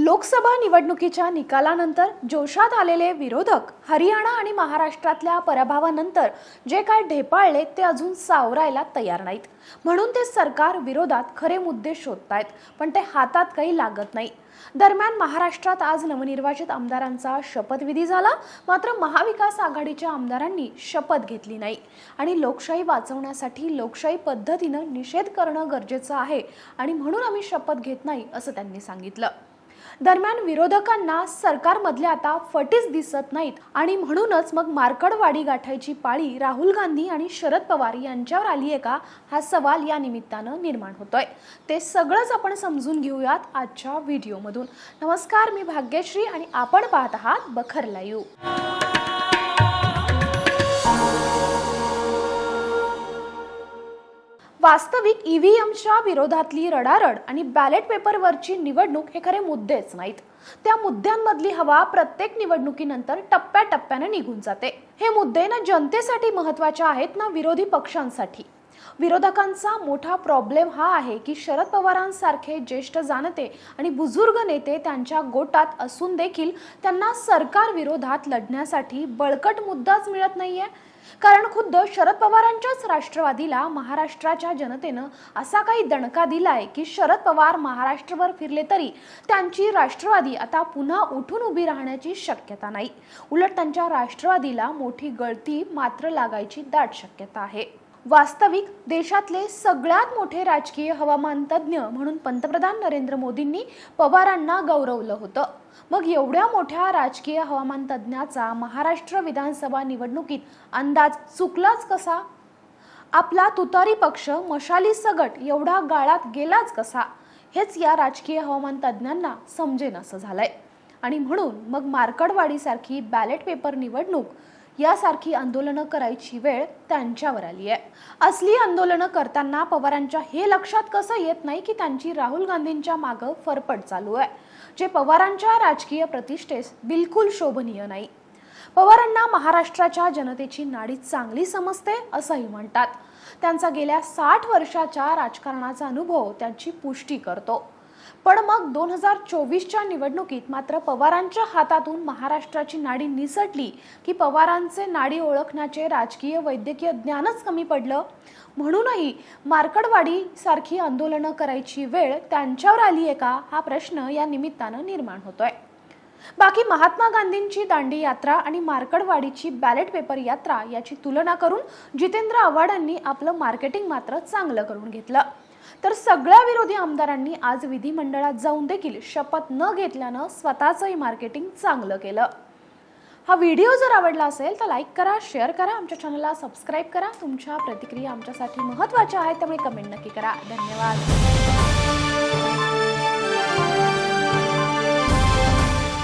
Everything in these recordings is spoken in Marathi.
लोकसभा निवडणुकीच्या निकालानंतर जोशात आलेले विरोधक हरियाणा आणि महाराष्ट्रातल्या पराभवानंतर जे काय ढेपाळले ते अजून सावरायला तयार नाहीत. म्हणून ते सरकार विरोधात खरे मुद्दे शोधतायत पण ते हातात काही लागत नाही. दरम्यान महाराष्ट्रात आज नवनिर्वाचित आमदारांचा शपथविधी झाला मात्र महाविकास आघाडीच्या आमदारांनी शपथ घेतली नाही. आणि लोकशाही वाचवण्यासाठी लोकशाही पद्धतीनं निषेध करणं गरजेचं आहे आणि म्हणून आम्ही शपथ घेत नाही असं त्यांनी सांगितलं. दरम्यान विरोधकांना सरकारमधले आता फटीच दिसत नाहीत. आणि म्हणूनच मग मार्कडवाडी गाठायची पाळी राहुल गांधी आणि शरद पवार यांच्यावर आली आहे का? हा सवाल या निमित्तानं निर्माण होतोय. ते सगळंच आपण समजून घेऊयात आजच्या व्हिडिओमधून. नमस्कार मी भाग्यश्री आणि आपण पाहत आहात बखर लाईव्ह. वास्तविक ईव्हीएमच्या विरोधातली रडारड आणि बॅलेट पेपरवरची निवडणूक हे खरे मुद्देच नाहीत. त्या मुद्द्यांमधली हवा प्रत्येक निवडणुकीनंतर टप्प्याटप्प्याने निघून जाते. हे मुद्दे ना जनतेसाठी महत्त्वाचे आहेत ना विरोधी पक्षांसाठी? विरोधकांचा मोठा प्रॉब्लेम हा आहे की शरद पवारांसारखे ज्येष्ठ जाणते आणि बुजुर्ग नेते त्यांच्या गोटात असून देखील त्यांना सरकार विरोधात लढण्यासाठी बळकट मुद्दाच मिळत नाहीये. कारण खुद्द शरद पवारांच्याच राष्ट्रवादीला महाराष्ट्राच्या जनतेनं असा काही दणका दिलाय की शरद पवार महाराष्ट्रभर फिरले तरी त्यांची राष्ट्रवादी आता पुन्हा उठून उभी राहण्याची शक्यता नाही. उलट त्यांच्या राष्ट्रवादीला मोठी गळती मात्र लागायची दाट शक्यता आहे. वास्तविक देशातले सगळ्यात मोठे राजकीय हवामान तज्ज्ञ म्हणून पंतप्रधान नरेंद्र मोदींनी पवारांना गौरवलं होतं. मग एवढ्या मोठ्या राजकीय हवामान तज्ज्ञाचा महाराष्ट्र विधानसभा निवडणुकीत अंदाज चुकलाच कसा? आपला तुतारी पक्ष मशाली सगट एवढा गाळात गेलाच कसा? हेच या राजकीय हवामान तज्ज्ञांना समजेन असं झालंय. आणि म्हणून मग मार्कडवाडीसारखी बॅलेट पेपर निवडणूक यासारखी आंदोलनं करायची वेळ त्यांच्यावर आली आहे. असली आंदोलनं करताना पवारांच्या हे लक्षात कसं येत नाही की त्यांची राहुल गांधींच्या मागं फरफट चालू आहे? जे पवारांच्या राजकीय प्रतिष्ठेस बिलकुल शोभनीय नाही. पवारांना महाराष्ट्राच्या जनतेची नाडी चांगली समजते असंही म्हणतात. त्यांचा गेल्या साठ वर्षाच्या राजकारणाचा अनुभव त्यांची पुष्टी करतो. पण मग दोन हजार चोवीसच्या निवडणुकीत मात्र पवारांच्या हातातून महाराष्ट्राची नाडी निसटली की पवारांचे नाडी ओळखण्याचे राजकीय वैद्यकीय ज्ञानच कमी पडलं. म्हणूनही मार्कडवाडी सारखी आंदोलनं करायची वेळ त्यांच्यावर आली आहे का? हा प्रश्न या निमित्तानं निर्माण होतोय. बाकी महात्मा गांधींची दांडी यात्रा आणि मार्कडवाडीची बॅलेट पेपर यात्रा याची तुलना करून जितेंद्र आव्हाडांनी आपलं मार्केटिंग मात्र चांगलं करून घेतलं. तर सगळ्या विरोधी आमदारांनी आज विधिमंडळात जाऊन देखील शपथ न घेतल्यानं स्वतःचंही मार्केटिंग चांगलं केलं. हा व्हिडिओ जर आवडला असेल तर लाईक करा शेअर करा आमच्या चॅनलला सबस्क्राईब करा. तुमच्या प्रतिक्रिया आमच्यासाठी महत्त्वाच्या आहेत त्यामुळे कमेंट नक्की करा. धन्यवाद.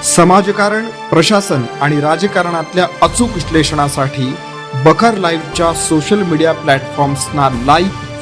समाजकारण प्रशासन आणि राजकारणातल्या अचूक विश्लेषणासाठी बखर लाईव्हच्या सोशल मीडिया प्लॅटफॉर्म्सना लाईक